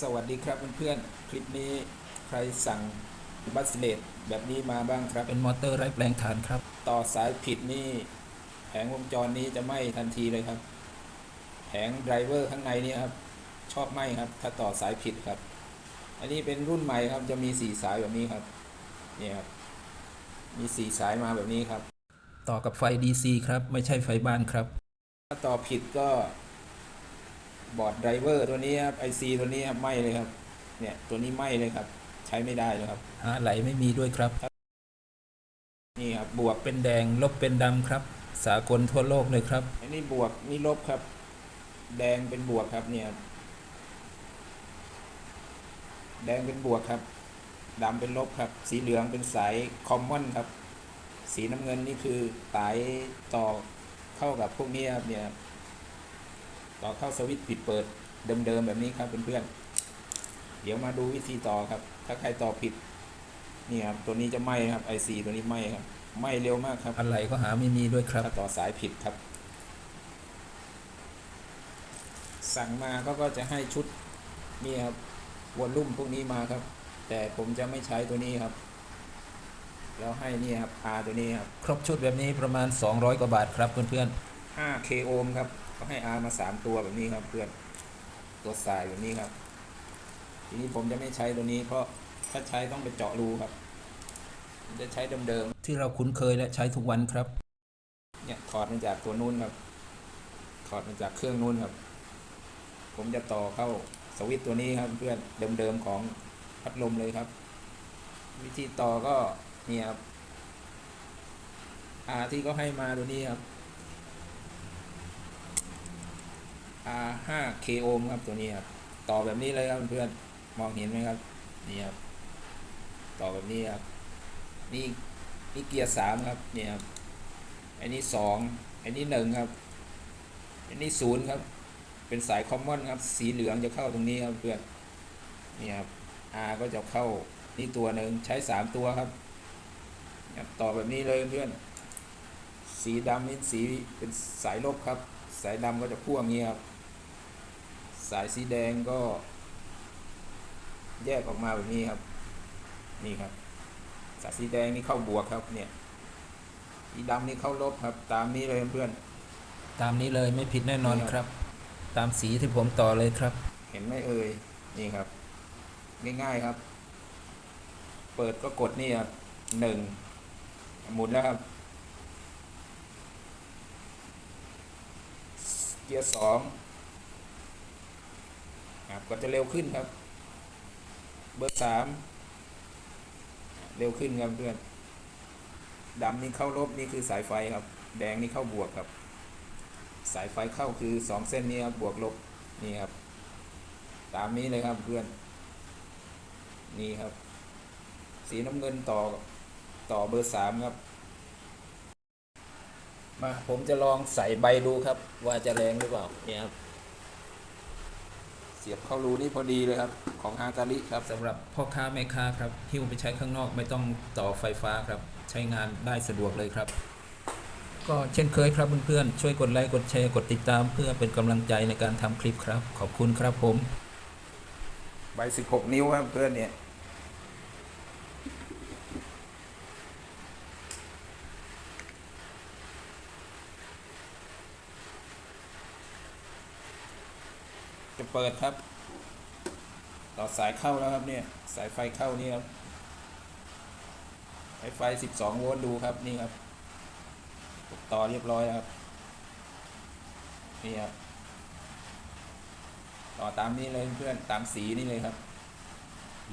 สวัสดีครับเพื่อนๆ คลิปนี้ใครสั่งบัสเลตแบบนี้มาบ้างครับ เป็นมอเตอร์ไร้แปลงฐานครับ ต่อสายผิดนี่แผงวงจรนี้จะไหม้ทันทีเลยครับ แผงไดรเวอร์ข้างในนี่ครับ ชอบไหม้ครับ ถ้าต่อสายผิดครับ อันนี้เป็นรุ่นใหม่ครับ จะมีสี่สายแบบนี้ครับ นี่ครับ มีสี่สายมาแบบนี้ครับ ต่อกับไฟ DC ครับ ไม่ใช่ไฟบ้านครับ ถ้าต่อผิดก็ บอร์ดไดรเวอร์ตัวนี้ครับไอซีตัวนี้ครับไหม้เลยครับ เนี่ยตัวนี้ไหม้เลยครับ ใช้ไม่ได้เลยครับหาไหลไม่มีด้วยครับ นี่ครับบวกเป็นแดงลบเป็นดำครับ สากลทั่วโลกเลยครับ อันนี้บวกนี่ลบครับ แดงเป็นบวกครับเนี่ยครับแดงเป็นบวกครับดำเป็นลบครับ สีเหลืองเป็นสายคอมมอนครับ สีน้ำเงินนี่คือสายต่อเข้ากับพวกนี้ครับเนี่ยครับ ต่อเข้าสวิตช์ปิดเปิดเดิมๆแบบนี้ครับเพื่อนๆเดี๋ยวมาดูวิธีต่อครับ ถ้าใครต่อผิดนี่ครับตัวนี้จะไหม้ครับไอซีตัวนี้ไหม้ครับไหม้เร็วมากครับอะไรก็หาไม่มีด้วยครับถ้าต่อสายผิดครับ สั่งมาก็ก็จะให้ชุดนี่ครับวอลลุ่มพวกนี้มาครับ แต่ผมจะไม่ใช้ตัวนี้ครับแล้วให้นี่ครับ R ตัวนี้ครับ ครบชุดแบบนี้ประมาณ 200 กว่าบาทครับเพื่อน 5K โอห์มครับ ก็ให้ R มา3ตัวแบบนี้ครับเพื่อนตัวสายแบบนี้ครับ ทีนี้ผมจะไม่ใช้ตัวนี้เพราะถ้าใช้ต้องไปเจาะรูครับผมจะใช้เดิมๆที่เราคุ้นเคยและใช้ทุกวันครับๆเนี่ยถอดมาจากตัวนู้นครับ ถอดมาจากเครื่องนู้นครับ ผมจะต่อเข้าสวิตช์ตัวนี้ครับเพื่อนเดิมๆของพัดลมเลยครับ วิธีต่อก็เนี่ยครับอาที่ก็ให้มาตัวนี้ครับ R 5 K โอห์มครับตัวนี้ครับต่อแบบนี้เลยครับเพื่อนมองเห็นไหมครับนี่ครับต่อแบบนี้ครับนี่นี่เกียร์สามครับเนี่ยครับอันนี้สองอันนี้หนึ่งครับ อันนี้ศูนย์ครับ เป็นสายคอมมอนครับ สีเหลืองจะเข้าตรงนี้ครับเพื่อนนี่ครับ R ก็จะเข้านี่ตัวหนึ่งใช้สามตัวครับต่อแบบนี้เลยเพื่อนสีดำนี่สีเป็นสายลบครับ สายดำก็จะพ่วงนี้ครับ สายสีแดงก็ แยกออกมาแบบนี้ครับ นี่ครับ สายสีแดงนี่เข้าบวกครับ เนี่ยสีดำนี่เข้าลบครับ ตามนี้เลยเพื่อนตามนี้เลยไม่ผิดแน่นอนครับ ตามสีที่ผมต่อเลยครับ เห็นไหมเอ่ยนี่ครับ ง่ายๆครับ เปิดก็กดนี่ครับหนึ่งหมุนแล้วครับ เกียร์สอง ครับ ก็จะเร็วขึ้นครับ เบอร์สามเร็วขึ้นครับเพื่อนดำนี่เข้าลบนี่คือสายไฟครับ แดงนี่เข้าบวกครับ สายไฟเข้าคือสองเส้นนี้ครับบวกลบนี่ครับ ตามนี้เลยครับเพื่อน นี่ครับ สีน้ำเงินต่อต่อเบอร์สามครับ มาผมจะลองใส่ใบดูครับ ว่าจะแรงหรือเปล่าเนี่ยครับ สียบเข้ารูนี่พอดีเลยครับ ของฮาตาริครับสำหรับพ่อค้าแม่ค้าครับหิ้วไปใช้ข้างนอกไม่ต้องต่อไฟฟ้าครับ ใช้งานได้สะดวกเลยครับ ก็เช่นเคยครับเพื่อนๆช่วยกดไลค์กดแชร์กดติดตาม เพื่อเป็นกำลังใจในการทำคลิปครับ ขอบคุณครับผมใบสิบหกนิ้วครับเพื่อนเนี่ย เปิดครับต่อสายเข้าแล้วครับเนี่ย สายไฟเข้านี่ครับสายไฟ 12 โวลต์ดูครับนี่ครับต่อเรียบร้อยครับนี่ครับต่อตามนี้เลยเพื่อนตามสีนี่เลยครับ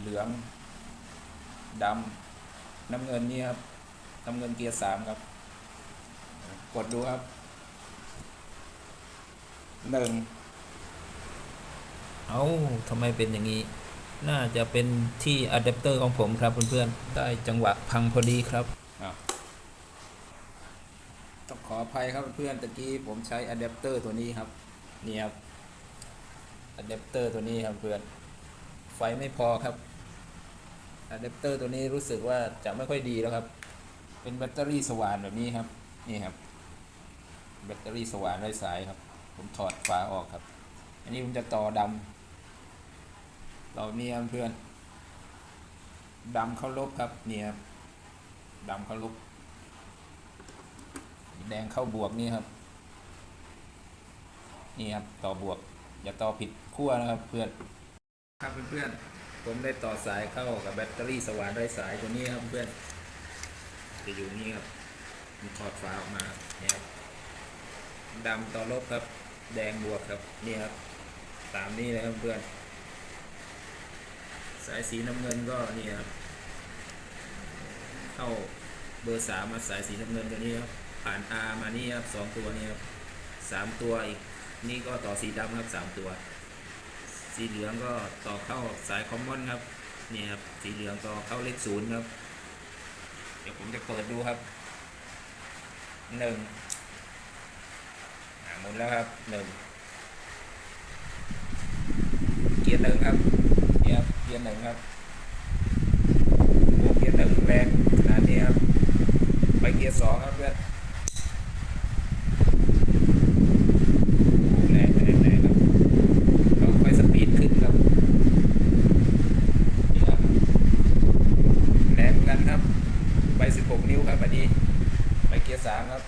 เหลืองดำน้ำเงินนี่ครับน้ำเงินเกียร์สามครับ กดดูครับหนึ่ง เอาทำไมเป็นอย่างนี้ น่าจะเป็นที่อะแดปเตอร์ของผมครับเพื่อนๆ ได้จังหวะพังพอดีครับอะต้องขออภัยครับเพื่อนตะกี้ผมใช้อะแดปเตอร์ตัวนี้ครับ นี่ครับอะแดปเตอร์ตัวนี้ครับเพื่อน ไฟไม่พอครับอะแดปเตอร์ตัวนี้รู้สึกว่าจะไม่ค่อยดีแล้วครับ เป็นแบตเตอรี่สว่านแบบนี้ครับ นี่ครับ แบตเตอรี่สว่านไร้สายครับ ผมถอดฝาออกครับ อันนี้ผมจะต่อดต่อนี้ครับเพื่อนดำเข้าลบครับเนี่ยครับดำเข้าลบแดงเข้าบวกนี่ครับนี่ครับต่อบวกอย่าต่อผิดขั้วนะครับเพื่อนครับเพื่อนๆผมได้ต่อสายเข้ากับแบตเตอรี่สว่านไร้สายตัวนี้ครับเพื่อนจะอยู่นี่ครับมีถอดฝาออกมาเนี่ยครับดำต่อลบครับแดงบวกครับนี่ครับ ตามนี้เลยครับเพื่อน สายสีน้ำเงินก็นี่ครับเข้าเบอร์สามมาสายสีน้ำเงินตัวนี้ครับผ่าน R มานี่ครับสองตัวนี้ครับสามตัวอีกนี่ก็ต่อสีดำครับสามตัว สีเหลืองก็ต่อเข้าสายคอมมอนครับนี่ครับสีเหลืองต่อเข้าเลขศูนย์ครับ เดี๋ยวผมจะเปิดดูครับหนึ่งอ่าหมุนแล้วครับหนึ่งเกียร์ หนึ่งครับเนี่ยรับเกียร์หนึ่งครับเกียร์หนึ่งแรงขนาดนี้ครับไปเกียร์สองครับเพื่อนโอ้แรงแรงแรงครับ เราค่อยสปีดขึ้นครับนี่ครับแรงเหมือนกันครับ ไป 16 นิ้วครับอันนี้ ไปเกียร์ 3 ครับ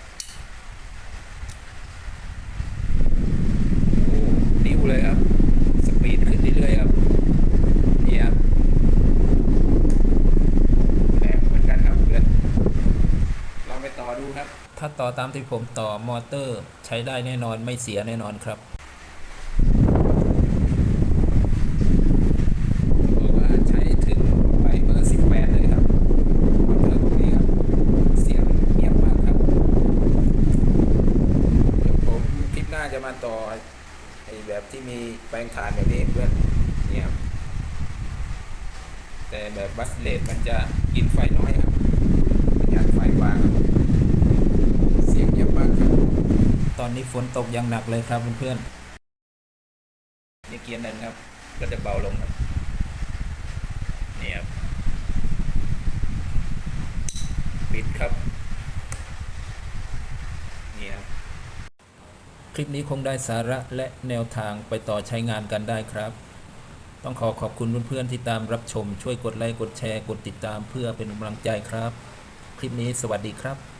โอ้ นิ้วเลยครับ สปีดขึ้นเรื่อยๆครับ นี่ครับ แรงเหมือนกันครับเพื่อน ลองไปต่อดูครับ ถ้า ต่อตามที่ผมต่อมอเตอร์ใช้ได้แน่นอนไม่เสียแน่นอนครับบอกว่าใช้ถึงไปเบอร์18เลยครับมอเตอร์พวกนี้ครับเสียงเงียบมากครับผมคลิปหน้าจะมาต่อไอ้แบบที่มีแปลงฐานแบบนี้เพื่อนเนี่ยแต่แบบบัสเลตมันจะกินไฟน้อยครับประหยัดไฟกว่าครับ เสียงเงียบมากครับ ตอนนี้ฝนตกอย่างหนักเลยครับเพื่อนนี่เกียร์หนึ่งครับ ก็จะเบาลงครับนี่ครับปิดครับนี่ครับๆคลิปนี้คงได้สาระและแนวทางไปต่อใช้งานกันได้ครับ ต้องขอขอบคุณเพื่อนๆที่ตามรับชมช่วยกดไลค์กดแชร์กดติดตามเพื่อเป็นกำลังใจครับ คลิปนี้สวัสดีครับ